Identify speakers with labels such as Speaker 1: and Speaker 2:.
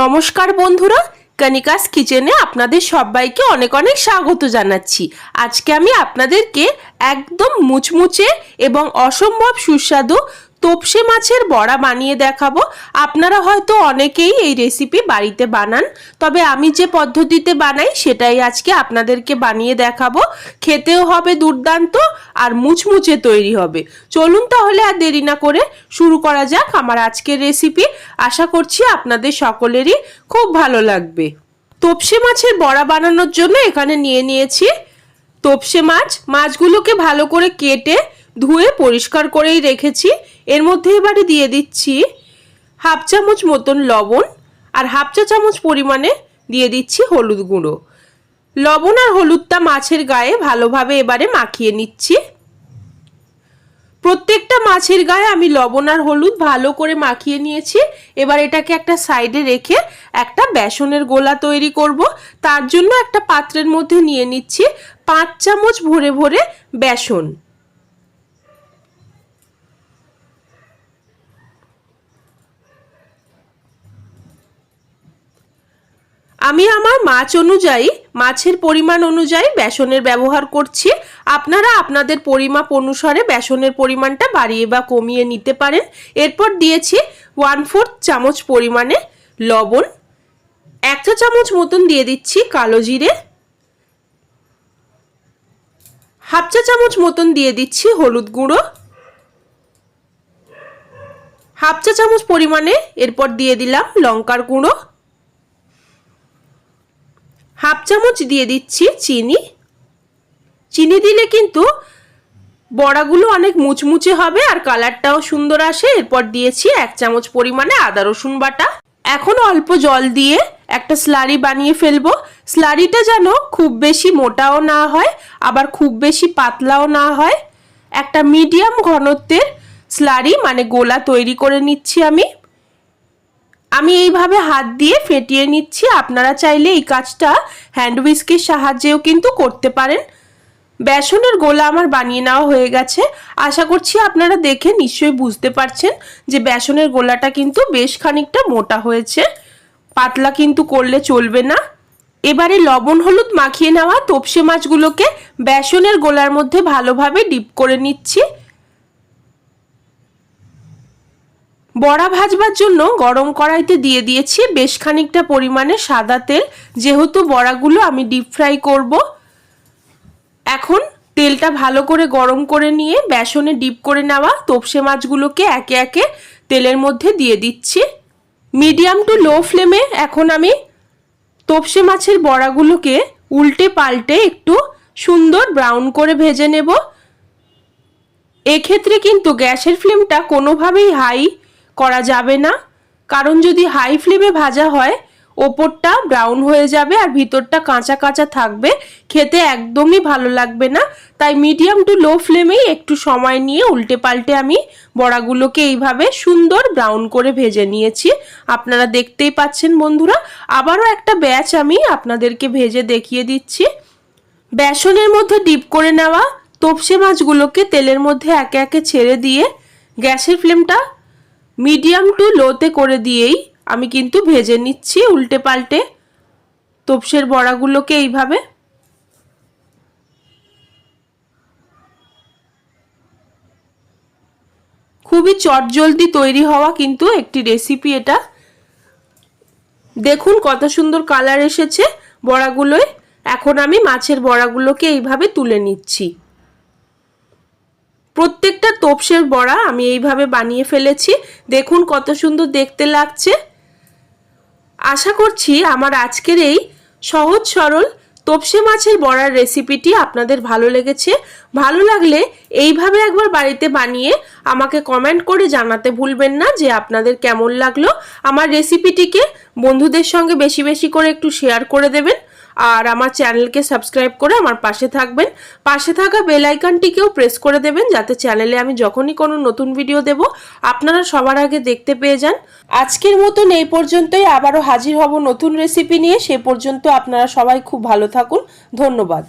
Speaker 1: নমস্কার বন্ধুরা কনিকাস কিচেনে আপনাদের সবাইকে অনেক অনেক স্বাগত জানাচ্ছি। আজকে আমি আপনাদেরকে একদম মুচমুচে এবং অসম্ভব সুস্বাদু তোপসে মাছের বড়া বানিয়ে দেখাবো। আপনারা হয়তো অনেকেই এই রেসিপি বাড়িতে বানান। তবে আমি যে পদ্ধতিতে বানাই, সেটাই আজকে আপনাদেরকে বানিয়ে দেখাবো। খেতেও হবে দুর্দান্ত আর মুচমুচে তৈরি হবে। চলুন তাহলে আর দেরি না করে শুরু করা যাক আমার আজকের রেসিপি আশা করছি আপনাদের সকলেরই খুব ভালো লাগবে। তোপসে মাছের বড়া বানানোর জন্য এখানে নিয়ে নিয়েছি তোপসে মাছ। মাছগুলোকে ভালো করে কেটে ধুয়ে পরিষ্কার করেই রেখেছি। এর মধ্যে এবারে দিয়ে দিচ্ছি হাফ চামচ মতন লবণ আর হাফ চা চামচ পরিমাণে দিয়ে দিচ্ছি হলুদ গুঁড়ো। লবণ আর হলুদটা মাছের গায়ে ভালোভাবে এবারে মাখিয়ে নিচ্ছি। প্রত্যেকটা মাছের গায়ে আমি লবণ আর হলুদ ভালো করে মাখিয়ে নিয়েছি। এবার এটাকে একটা সাইডে রেখে একটা বেসনের গোলা তৈরি করব। তার জন্য একটা পাত্রের মধ্যে নিয়ে নিচ্ছি পাঁচ চামচ ভরে ভরে বেসন। আমি আমার মাছ অনুযায়ী, মাছের পরিমাণ অনুযায়ী বেসনের ব্যবহার করছি। আপনারা আপনাদের পরিমাপ অনুসারে বেসনের পরিমাণটা বাড়িয়ে বা কমিয়ে নিতে পারেন। এরপর দিয়েছি ওয়ান ফোর্থ চামচ পরিমাণে লবণ। এক চা চামচ মতন দিয়ে দিচ্ছি কালো জিরে। হাফ চা চামচ মতন দিয়ে দিচ্ছি হলুদ গুঁড়ো। হাফ চা চামচ পরিমাণে এরপর দিয়ে দিলাম লঙ্কার গুঁড়ো। চামচ দিয়ে দিচ্ছি চিনি। চিনি দিলে কিন্তু বড়াগুলো অনেক মুচমুচে হবে আর কালারটাও সুন্দর আসে। এরপর দিয়েছি এক চামচ পরিমাণে আদা, রসুন বাটা। এখন অল্প জল দিয়ে একটা স্লারি বানিয়ে ফেলব। স্লারিটা যেন খুব বেশি মোটাও না হয়, আবার খুব বেশি পাতলাও না হয়। একটা মিডিয়াম ঘনত্বের স্লারি মানে গোলা তৈরি করে নিচ্ছি আমি। আমি এইভাবে হাত দিয়ে ফেটিয়ে নিচ্ছি। আপনারা চাইলে এই কাজটা হ্যান্ড উইস্কের সাহায্যেও কিন্তু করতে পারেন। বেসনের গোলা আমার বানিয়ে নেওয়া হয়ে গেছে। আশা করছি আপনারা দেখে নিশ্চয়ই বুঝতে পারছেন যে বেসনের গোলাটা কিন্তু বেশ খানিকটা মোটা হয়েছে। পাতলা কিন্তু করলে চলবে না। এবারে লবণ হলুদ মাখিয়ে নেওয়া তোপসে মাছগুলোকে বেসনের গোলার মধ্যে ভালোভাবে ডিপ করে নিচ্ছি। বড়া ভাজবার জন্য গরম কড়াইতে দিয়ে দিয়েছি বেশ খানিকটা পরিমাণে সাদা তেল। যেহেতু বড়াগুলো আমি ডিপ ফ্রাই করব, এখন তেলটা ভালো করে গরম করে নিয়ে বেসনে ডিপ করে নেওয়া তোপসে মাছগুলোকে একে একে তেলের মধ্যে দিয়ে দিচ্ছি। মিডিয়াম টু লো ফ্লেমে এখন আমি তোপসে মাছের বড়াগুলোকে উল্টে পাল্টে একটু সুন্দর ব্রাউন করে ভেজে নেব। এক্ষেত্রে কিন্তু গ্যাসের ফ্লেমটা কোনোভাবেই হাই করা যাবে না। কারণ যদি হাই ফ্লেমে ভাজা হয়, ওপরটা ব্রাউন হয়ে যাবে আর ভিতরটা কাঁচা কাঁচা থাকবে। খেতে একদমই ভালো লাগবে না। তাই মিডিয়াম টু লো ফ্লেমেই একটু সময় নিয়ে উল্টে পাল্টে আমি বড়াগুলোকে এইভাবে সুন্দর ব্রাউন করে ভেজে নিয়েছি। আপনারা দেখতেই পাচ্ছেন বন্ধুরা, আবারও একটা ব্যাচ আমি আপনাদেরকে ভেজে দেখিয়ে দিচ্ছি। বেসনের মধ্যে ডিপ করে নেওয়া তোপসে মাছগুলোকে তেলের মধ্যে একে একে ছেড়ে দিয়ে গ্যাসের ফ্লেমটা মিডিয়াম টু লোতে করে দিয়েই আমি কিন্তু ভেজে নিচ্ছি উল্টে পাল্টে। তোপসের বড়াগুলোকে এইভাবে। খুবই চটজলদি তৈরি হওয়া কিন্তু একটি রেসিপি এটা। দেখুন কত সুন্দর কালার এসেছে বড়াগুলোয়। এখন আমি মাছের বড়াগুলোকে এইভাবে তুলে নিচ্ছি। প্রত্যেকটা তোপসের বড়া আমি এইভাবে বানিয়ে ফেলেছি। দেখুন কত সুন্দর দেখতে লাগছে। আশা করছি আমার আজকের এই সহজ সরল তোপসে মাছের বড়ার রেসিপিটি আপনাদের ভালো লেগেছে। ভালো লাগলে এইভাবে একবার বাড়িতে বানিয়ে আমাকে কমেন্ট করে জানাতে ভুলবেন না যে আপনাদের কেমন লাগল। আমার রেসিপিটিকে বন্ধুদের সঙ্গে বেশি বেশি করে একটু শেয়ার করে দেবেন। আর আমার চ্যানেলকে সাবস্ক্রাইব করে আমার পাশে থাকবেন। পাশে থাকা বেল আইকনটিকেও প্রেস করে দেবেন যাতে চ্যানেলে আমি যখনই কোনো নতুন ভিডিও দেব, আপনারা সবার আগে দেখতে পেয়ে যান। আজকের মতন এই পর্যন্তই। আবারও হাজির হব নতুন রেসিপি নিয়ে। সে পর্যন্ত আপনারা সবাই খুব ভালো থাকুন। ধন্যবাদ।